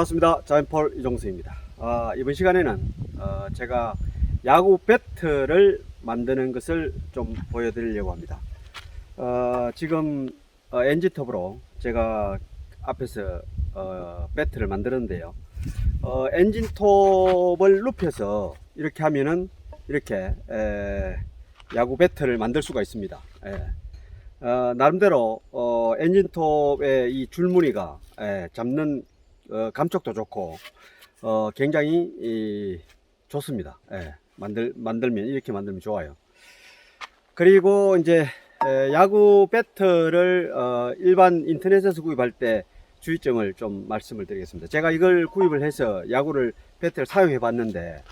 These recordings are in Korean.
반갑습니다. 자연폴 이종수입니다. 아, 이번 시간에는 어, 제가 야구 배트를 만드는 것을 좀 보여드리려고 합니다. 어, 지금 어, 엔지톱으로 제가 앞에서 어, 배트를 만들었는데요. 어, 엔진톱을 눕혀서 이렇게 하면은 이렇게 에, 야구 배트를 만들 수가 있습니다. 예. 어, 나름대로 어, 엔진톱의 이 줄무늬가 예, 잡는 어, 감촉도 좋고 어, 굉장히 이, 좋습니다. 예, 만들 만들면 이렇게 만들면 좋아요. 그리고 이제 에, 야구 배트를 어, 일반 인터넷에서 구입할 때 주의점을 좀 말씀을 드리겠습니다. 제가 이걸 구입을 해서 야구를 배트를 사용해 봤는데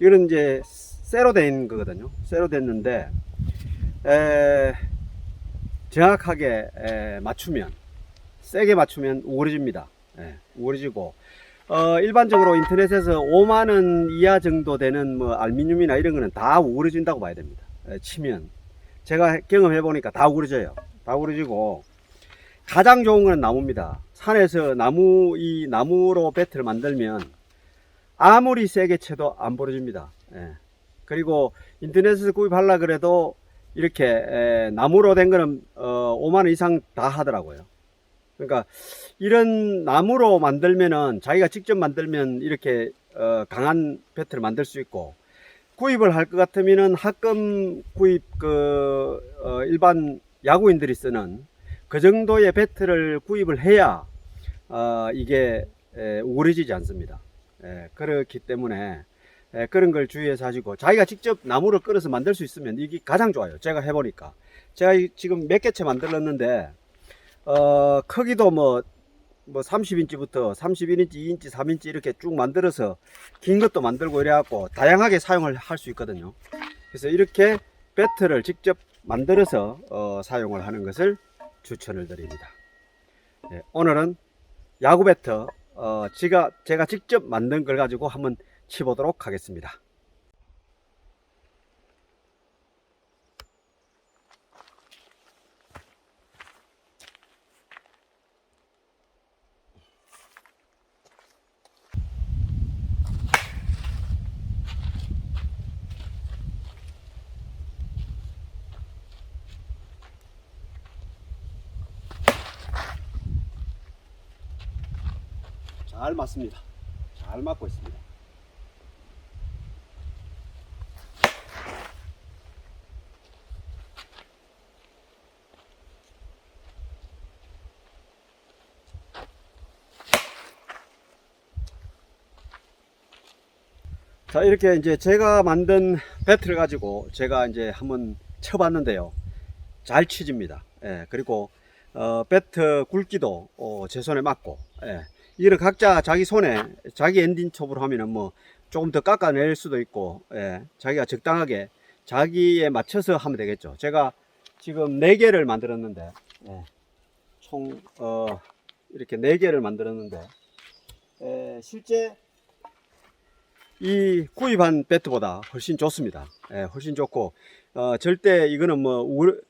이거는 이제 쇠로 된 거거든요. 쇠로 됐는데 에, 정확하게 에, 맞추면 세게 맞추면 우그러집니다. 예, 우그러지고 어, 일반적으로 인터넷에서 5만 원 이하 정도 되는 뭐 알루미늄이나 이런 거는 다 우그러진다고 봐야 됩니다. 예, 치면 제가 경험해 보니까 다 우그러져요. 다 우그러지고 가장 좋은 거는 나무입니다. 산에서 나무 이 나무로 배트를 만들면 아무리 세게 쳐도 안 부러집니다. 예. 그리고 인터넷에서 구입하려 그래도 이렇게 에, 나무로 된 거는 어, 5만 원 이상 다 하더라고요. 그러니까 이런 나무로 만들면은 자기가 직접 만들면 이렇게 어, 강한 배트를 만들 수 있고 구입을 할 것 같으면은 합금 구입 그 어, 일반 야구인들이 쓰는 그 정도의 배트를 구입을 해야 어, 이게 에, 우그러지지 않습니다. 에, 그렇기 때문에 에, 그런 걸 주의해서 하시고 자기가 직접 나무를 끌어서 만들 수 있으면 이게 가장 좋아요. 제가 해보니까 제가 이- 지금 몇 개째 만들었는데 어, 크기도 뭐, 뭐 30인치부터 31인치, 2인치, 3인치 이렇게 쭉 만들어서 긴 것도 만들고 이래갖고 다양하게 사용을 할 수 있거든요. 그래서 이렇게 배트를 직접 만들어서 어, 사용을 하는 것을 추천을 드립니다. 네, 오늘은 야구 배트, 어, 제가, 제가 직접 만든 걸 가지고 한번 치보도록 하겠습니다. 잘 맞습니다. 잘 맞고 있습니다. 자, 이렇게 이제 제가 만든 배트를 가지고 제가 이제 한번 쳐봤는데요. 잘 치집니다. 예, 그리고, 어, 배트 굵기도, 어, 제 손에 맞고, 예. 이를 각자 자기 손에, 자기 엔딩 톱으로 하면은 뭐, 조금 더 깎아낼 수도 있고, 예, 자기가 적당하게 자기에 맞춰서 하면 되겠죠. 제가 지금 4개를 만들었는데, 예, 총, 어, 이렇게 4개를 만들었는데, 예, 실제 이 구입한 배트보다 훨씬 좋습니다. 예, 훨씬 좋고, 어, 절대 이거는 뭐, 우,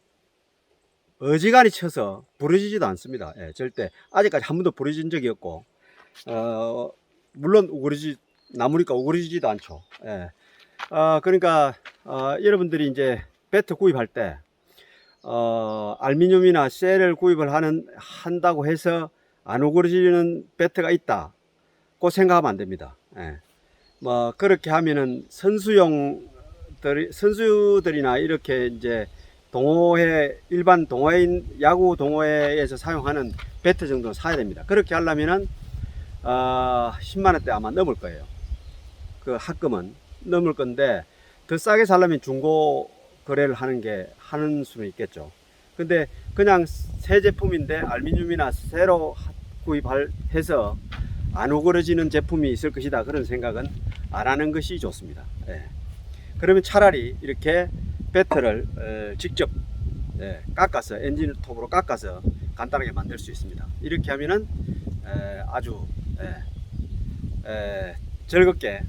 어지간히 쳐서 부러지지도 않습니다. 예, 절대. 아직까지 한 번도 부러진 적이 없고, 어, 물론 우그러지, 나무니까 우그러지지도 않죠. 예. 어, 그러니까, 어, 여러분들이 이제 배트 구입할 때, 어, 알루미늄이나 셀을 구입을 하는, 한다고 해서 안 우그러지는 배트가 있다. 고 생각하면 안 됩니다. 예. 뭐, 그렇게 하면은 선수용들이, 선수들이나 이렇게 이제 동호회, 일반 동호회인, 야구 동호회에서 사용하는 배트 정도는 사야 됩니다. 그렇게 하려면은, 어, 10만 원대 아마 넘을 거예요. 그 합금은 넘을 건데, 더 싸게 살려면 중고 거래를 하는 게, 하는 수는 있겠죠. 근데 그냥 새 제품인데, 알루미늄이나 새로 구입해서 안 오그러지는 제품이 있을 것이다. 그런 생각은 안 하는 것이 좋습니다. 예. 그러면 차라리 이렇게 배트를 어, 직접 예, 깎아서 엔진 톱으로 깎아서 간단하게 만들 수 있습니다. 이렇게 하면은 에, 아주 에, 에, 즐겁게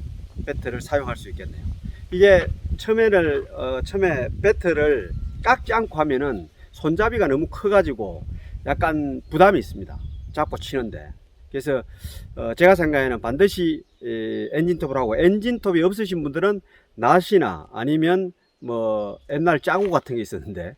배트를 사용할 수 있겠네요. 이게 처음에는 어, 처음에 배트를 깎지 않고 하면은 손잡이가 너무 커가지고 약간 부담이 있습니다. 잡고 치는데 그래서 어, 제가 생각에는 반드시 에, 엔진톱을 하고 엔진톱이 없으신 분들은 낫이나 아니면 뭐 옛날 짜구 같은 게 있었는데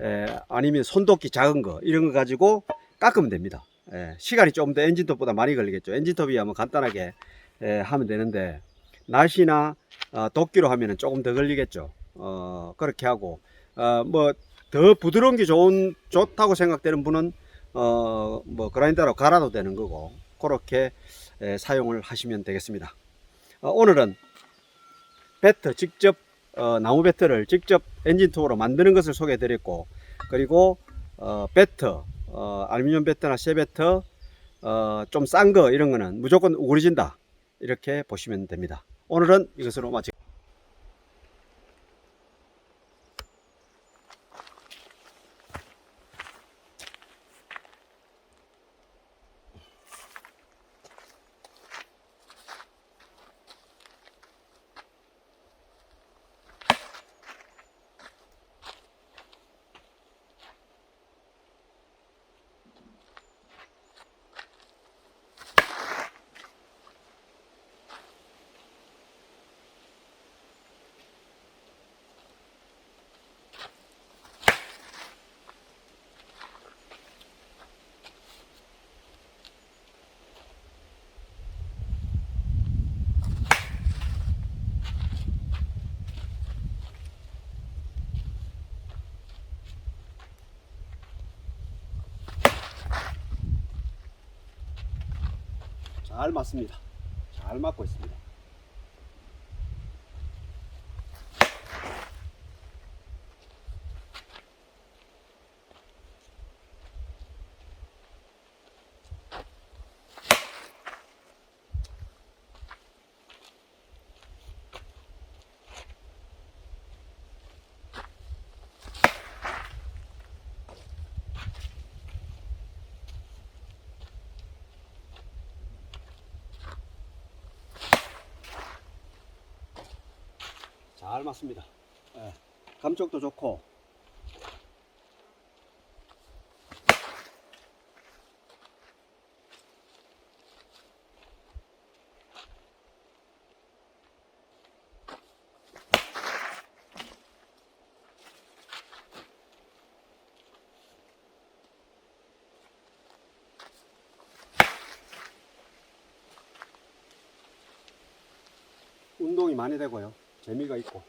에, 아니면 손도끼 작은 거 이런 거 가지고 깎으면 됩니다. 예, 시간이 좀더 엔진톱보다 많이 걸리겠죠. 엔진톱이야 뭐 간단하게 에, 하면 되는데 낫이나 어, 도끼로 하면은 조금 더 걸리겠죠. 어, 그렇게 하고 어, 뭐더 부드러운 게 좋은 좋다고 생각되는 분은 어, 뭐 그라인더로 갈아도 되는 거고 그렇게 에, 사용을 하시면 되겠습니다. 어, 오늘은 배트 직접 어, 나무 배트를 직접 엔진 톱으로 만드는 것을 소개해 드렸고 그리고 어, 배트 어, 알루미늄 쇠 배트 어, 좀 싼 거 이런 거는 무조건 우그러진다 이렇게 보시면 됩니다. 오늘은 이것으로 마치 잘 맞습니다. 잘 맞고 있습니다. 잘 맞습니다. 예, 감촉도 좋고 운동이 많이 되고요. 재미가 있고